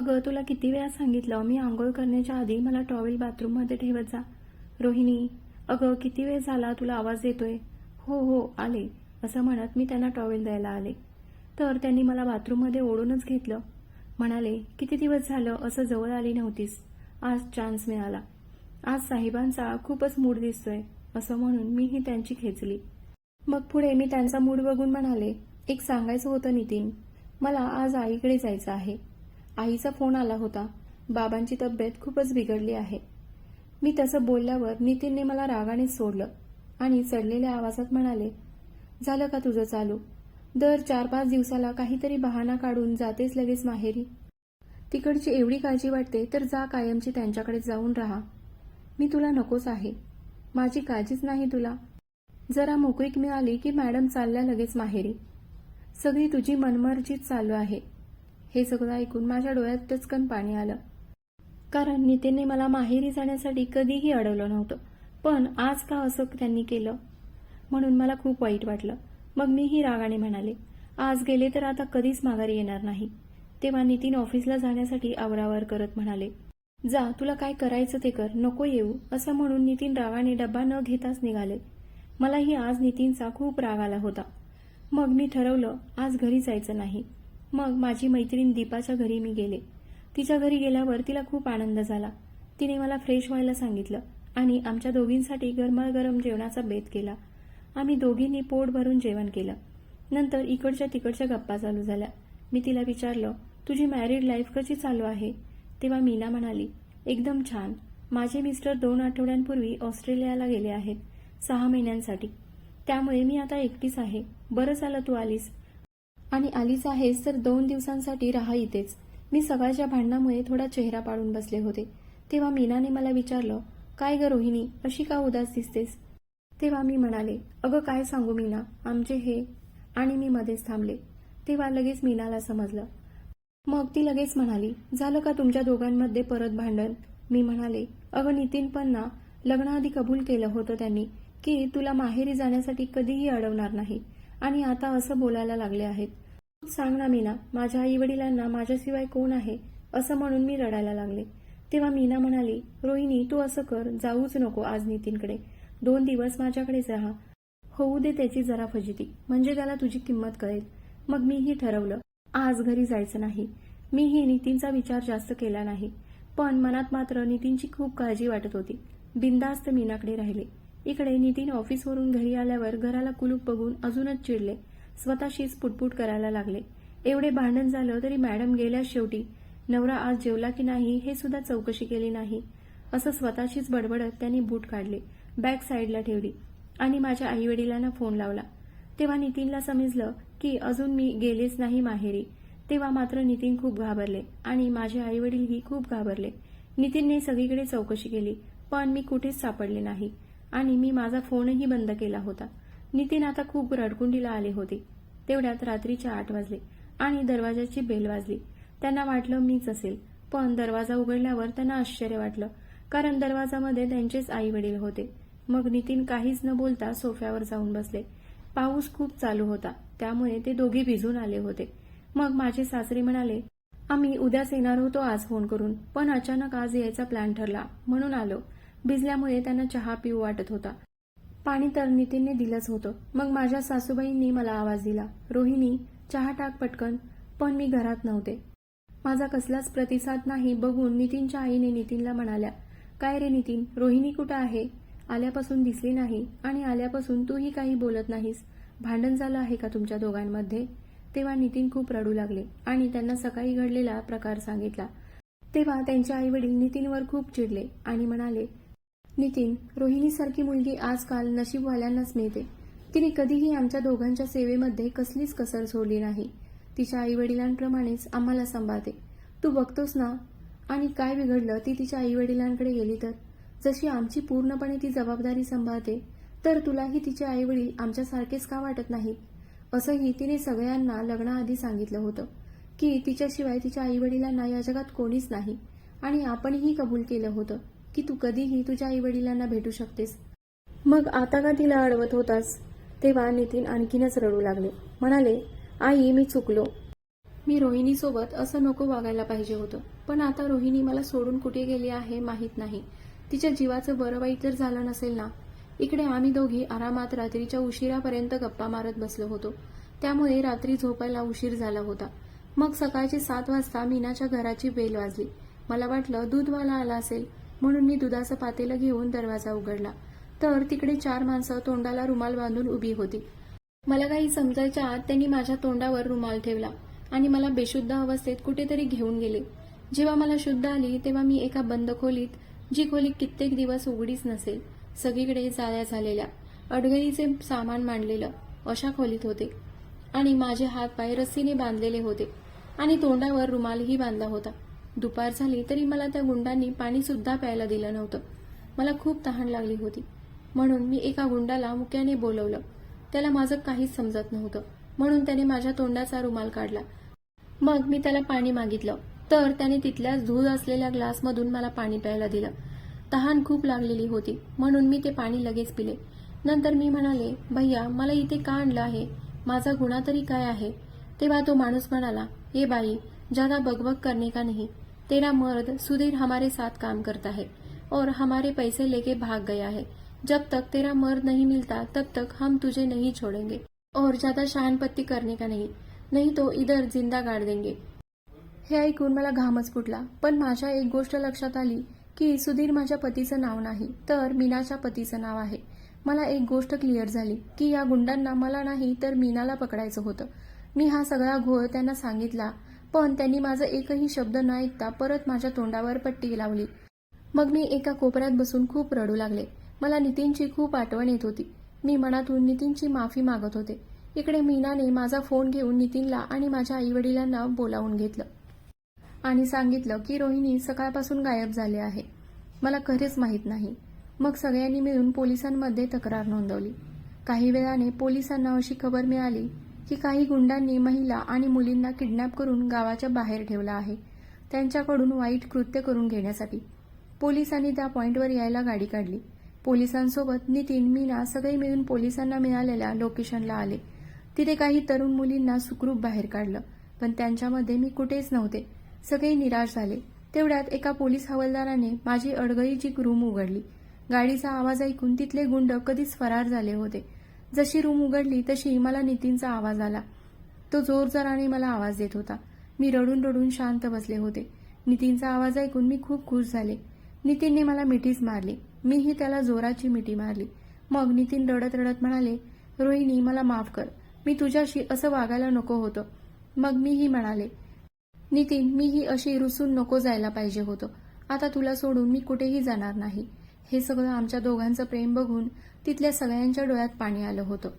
अगं तुला किती वेळा सांगितलं मी आंघोळ करण्याच्या आधी मला टॉवेल बाथरूममध्ये ठेवत जा. रोहिणी अगं किती वेळ झाला तुला आवाज येतोय? हो हो आले असं म्हणत मी त्यांना टॉवेल द्यायला आले. तर त्यांनी मला बाथरूममध्ये ओढूनच घेतलं. म्हणाले किती दिवस झालं असं जवळ आली नव्हतीस? आज चान्स मिळाला. आज साहेबांचा खूपच मूड दिसतोय असं म्हणून मीही त्यांची खेचली. मग पुढे मी त्यांचा मूड बघून म्हणाले एक सांगायचं होतं नितीन मला आज आईकडे जायचं आहे. आईचा फोन आला होता. बाबांची तब्येत खूपच बिघडली आहे. मी तसं बोलल्यावर नितीनने मला रागाने सोडलं आणि चढलेल्या आवाजात म्हणाले झालं का तुझं चालू? दर चार पाच दिवसाला काहीतरी बहाणा काढून जातेच लगेच माहेरी. तिकडची एवढी काळजी वाटते तर जा कायमची त्यांच्याकडे जाऊन राहा. मी तुला नकोच आहे. माझी काळजीच नाही तुला. जरा मोकळीक मिळाली की मॅडम चालल्या लगेच माहेरी. सगळी तुझी मनमर्जीच चालू आहे. हे सगळं ऐकून माझ्या डोळ्यात टचकन पाणी आलं. कारण नितीनने मला माहेरी जाण्यासाठी कधीही अडवलं नव्हतं पण आज का असं त्यांनी केलं? म्हणून मला खूप वाईट वाटलं. मग मीही रागाने म्हणाले आज गेले तर आता कधीच माघारी येणार नाही. तेव्हा नितीन ऑफिसला जाण्यासाठी आवरावर करत म्हणाले जा तुला काय करायचं ते कर नको येऊ असं म्हणून नितीन रागाने डब्बा न घेताच निघाले. मलाही आज नितीनचा खूप राग आला होता. मग मी ठरवलं आज घरी जायचं नाही. मग माझी मैत्रीण दीपाच्या घरी मी गेले. तिच्या घरी गेल्यावर तिला खूप आनंद झाला. तिने मला फ्रेश व्हायला सांगितलं आणि आमच्या दोघींसाठी गरमागरम जेवणाचा बेत केला. आम्ही दोघींनी पोट भरून जेवण केलं. नंतर इकडच्या तिकडच्या गप्पा चालू झाल्या. मी तिला विचारलं तुझी मॅरिड लाईफ कशी चालू आहे? तेव्हा मीना म्हणाली एकदम छान. माझे मिस्टर दोन आठवड्यांपूर्वी ऑस्ट्रेलियाला गेले आहेत सहा महिन्यांसाठी. त्यामुळे मी आता एकटीच आहे. बरं झालं तू आलीस. आणि आलीच आहेस तर दोन दिवसांसाठी राहा इथेच. मी सकाळच्या भांडणामुळे थोडा चेहरा पाडून बसले होते. तेव्हा मीनाने मला विचारलं काय ग रोहिणी अशी का उदास दिसतेस? तेव्हा मी म्हणाले अगं काय सांगू मीना आमचे हे आणि मी मध्येच थांबले. तेव्हा लगेच मीनाला समजलं. मग ती लगेच म्हणाली झालं का तुमच्या दोघांमध्ये परत भांडण? मी म्हणाले अगं नितीन पण ना लग्नाआधी कबूल केलं होतं त्यांनी की तुला माहेरी जाण्यासाठी कधीही अडवणार नाही. आणि आता असं बोलायला लागले आहेत. सांग ना मीना माझ्या आई वडिलांना माझ्याशिवाय कोण आहे? असं म्हणून मी रडायला लागले. तेव्हा मीना म्हणाली रोहिणी तू असं कर जाऊच नको आज नितीनकडे. दोन दिवस माझ्याकडेच राहा. होऊ दे त्याची जरा फजिती. म्हणजे त्याला तुझी किंमत कळेल. मग मीही ठरवलं. आज घरी जायचं नाही. मीही नितीनचा विचार जास्त केला नाही. पण मनात मात्र नितीनची खूप काळजी वाटत होती. बिंदास्त मीनाकडे राहिले. इकडे नितीन ऑफिसवरून घरी आल्यावर घराला कुलूप बघून अजूनच चिडले. स्वतःशीच पुटपुट करायला लागले. एवढे भांडण झालं तरी मॅडम गेल्या शेवटी नवरा आज जेवला की नाही हे सुद्धा चौकशी केली नाही. असं स्वतःशीच बडबडत त्यांनी बूट काढले बॅक साईडला ठेवली आणि माझ्या आई वडिलांना फोन लावला. तेव्हा नितीनला समजलं की अजून मी गेलेच नाही माहेरी. तेव्हा मात्र नितीन खूप घाबरले आणि माझे आई वडीलही खूप घाबरले. नितीनने सगळीकडे चौकशी केली पण मी कुठेच सापडले नाही. आणि मी माझा फोनही बंद केला होता. नितीन आता खूप रडकुंडीला आले होते. तेवढ्यात रात्रीचे आठ वाजले आणि दरवाजाची बेल वाजली. त्यांना वाटलं मीच असेल पण दरवाजा उघडल्यावर त्यांना आश्चर्य वाटलं कारण दरवाजामध्ये त्यांचेच आई वडील होते. मग नितीन काहीच न बोलता सोफ्यावर जाऊन बसले. पाऊस खूप चालू होता त्यामुळे ते दोघे भिजून आले होते. मग माझे सासरे म्हणाले आम्ही उद्याच येणार होतो आज फोन करून पण अचानक आज यायचा प्लॅन ठरला म्हणून आलो. भिजल्यामुळे त्यांना चहा पिऊ वाटत होता. पाणी तर नितीनने दिलंच होतं. मग माझ्या सासूबाईंनी मला आवाज दिला रोहिणी चहा टाक पटकन पण मी घरात नव्हते. माझा कसलाच प्रतिसाद नाही बघून नितीनच्या आईने नितीनला म्हणाल्या काय रे नितीन रोहिणी कुठं आहे? आल्यापासून दिसली नाही आणि आल्यापासून तूही काही बोलत नाहीस. भांडण झालं आहे का तुमच्या दोघांमध्ये? तेव्हा नितीन खूप रडू लागले आणि त्यांना सकाळी घडलेला प्रकार सांगितला. तेव्हा त्यांचे आई वडील नितीनवर खूप चिडले आणि म्हणाले नितीन रोहिणीसारखी मुलगी आजकाल नशीबवाल्यांनाच मिळते. तिने कधीही आमच्या दोघांच्या सेवेमध्ये कसलीच कसर सोडली नाही. तिच्या आई वडिलांप्रमाणेच आम्हाला सांभाळते. तू बघतोस ना? आणि काय बिघडलं ती तिच्या आई वडिलांकडे गेली तर? जशी आमची पूर्णपणे ती जबाबदारी सांभाळते तर तुलाही तिचे आई वडील आमच्यासारखेच का वाटत नाहीत? असंही तिने सगळ्यांना लग्नाआधी सांगितलं होतं की तिच्याशिवाय तिच्या आई वडिलांना या जगात कोणीच नाही. आणि आपणही कबूल केलं होतं. की तू कधीही तुझ्या आई वडिलांना भेटू शकतेस. मग आता का तिला अडवत होतास? तेव्हा नितीन आणखीनच रडू लागले. म्हणाले आई मी चुकलो. मी रोहिणीसोबत असं नको वागायला पाहिजे होतं. पण आता रोहिणी मला सोडून कुठे गेली आहे माहीत नाही. तिच्या जीवाचं बरं वाईट जर झालं नसेल ना? इकडे आम्ही दोघी आरामात रात्रीच्या उशिरापर्यंत गप्पा मारत बसलो होतो. त्यामुळे रात्री झोपायला उशीर झाला होता. मग सकाळचे सात वाजता मीनाच्या घराची बेल वाजली. मला वाटलं दूधवाला आला असेल. म्हणून मी दुधाचं पातेलं घेऊन दरवाजा उघडला. तर तिकडे चार माणसं तोंडाला रुमाल बांधून उभी होती. मला काही समजायच्या आत त्यांनी माझ्या तोंडावर रुमाल ठेवला आणि मला बेशुद्ध अवस्थेत कुठेतरी घेऊन गेले. जेव्हा मला शुद्ध आली तेव्हा मी एका बंद खोलीत जी खोली कित्येक दिवस उघडीच नसेल सगळीकडे जाळ्या झालेल्या अडगळीचे सामान मांडलेलं अशा खोलीत होते. आणि माझे हात पाय रस्सीने बांधलेले होते आणि तोंडावर रुमालही बांधला होता. दुपार झाली तरी मला त्या गुंडांनी पाणी सुद्धा प्यायला दिलं नव्हतं. मला खूप तहान लागली होती. म्हणून मी एका गुंडाला मुक्याने बोलवलं. त्याला माझं काहीच समजत नव्हतं. म्हणून त्याने माझ्या तोंडाचा रुमाल काढला. मग मी त्याला पाणी मागितलं. तर त्याने तिथल्याच धूळ असलेल्या ग्लासमधून मला पाणी प्यायला दिलं. तहान खूप लागलेली होती. म्हणून मी ते पाणी लगेच पिले. नंतर मी म्हणाले भैया मला इथे का आणलं आहे? माझा गुन्हा तरी काय आहे? तेव्हा तो माणूस म्हणाला ए बाई ज्यादा बगबग करणे का नाही? तेरा मर्द सुधीर हमारे साथ काम करता है और हमारे पैसे लेके भाग गया है। जब तक तेरा मर्द नहीं मिलता तब तक हम तुझे नहीं छोड़ेंगे और ज्यादा शहानपत्ती करने का नहीं। नहीं तो इधर जिंदा गाड़ देंगे। हे ऐकून मला घामच फुटला। पण माझ्या एक गोष्ट लक्षात आली की सुधीर माझ्या पतीचं नाव नाही तर मीनाच्या पतीचं नाव आहे। मला एक गोष्ट क्लिअर झाली की या गुंडांना मला नाही तर मीनाला पकडायचं होतं। मी हा सगळा घोळ त्यांना सांगितला पण त्यांनी माझा एकही शब्द न ऐकता परत माझ्या तोंडावर पट्टी लावली. मग मी एका कोपऱ्यात बसून खूप रडू लागले. मला नितीनची खूप आठवण येत होती. मी मनातून नितीनची माफी मागत होते. इकडे मीनाने माझा फोन घेऊन नितीनला आणि माझ्या आईवडिलांना बोलावून घेतलं आणि सांगितलं की रोहिणी सकाळपासून गायब झाले आहे. मला खरेच माहीत नाही. मग सगळ्यांनी मिळून पोलिसांमध्ये तक्रार नोंदवली. काही वेळाने पोलिसांना अशी खबर मिळाली की काही गुंडांनी महिला आणि मुलींना किडनॅप करून गावाच्या बाहेर ठेवला आहे. त्यांच्याकडून वाईट कृत्य करून घेण्यासाठी पोलिसांनी त्या पॉईंटवर यायला गाडी काढली. पोलिसांसोबत नितीन मीना सगळे मिळून पोलिसांना मिळालेल्या लोकेशनला आले. तिथे काही तरुण मुलींना सुखरूप बाहेर काढलं पण त्यांच्यामध्ये मी कुठेच नव्हते. सगळे निराश झाले. तेवढ्यात एका पोलीस हवालदाराने माझी अडगळीची रूम उघडली. गाडीचा आवाज ऐकून तिथले गुंड कधीच फरार झाले होते. जशी रूम उघडली तशी मला नितीनचा आवाज आला. तो जोरजोराने मला आवाज देत होता. मी रडून रडून शांत बसले होते. नितीनचा आवाज ऐकून मी खूप खुश झाले. नितीनने मला मिठीच मारली. मीही त्याला जोराची मिठी मारली. मग नितीन रडत रडत म्हणाले रोहिणी मला माफ कर. मी तुझ्याशी असं वागायला नको होतं. मग मीही म्हणाले नितीन मीही अशी रुसून नको जायला पाहिजे होतं. आता तुला सोडून मी कुठेही जाणार नाही. हे सगळं आमच्या दोघांचं प्रेम बघून तिथल्या सगळ्यांच्या डोळ्यात पाणी आलं होतं.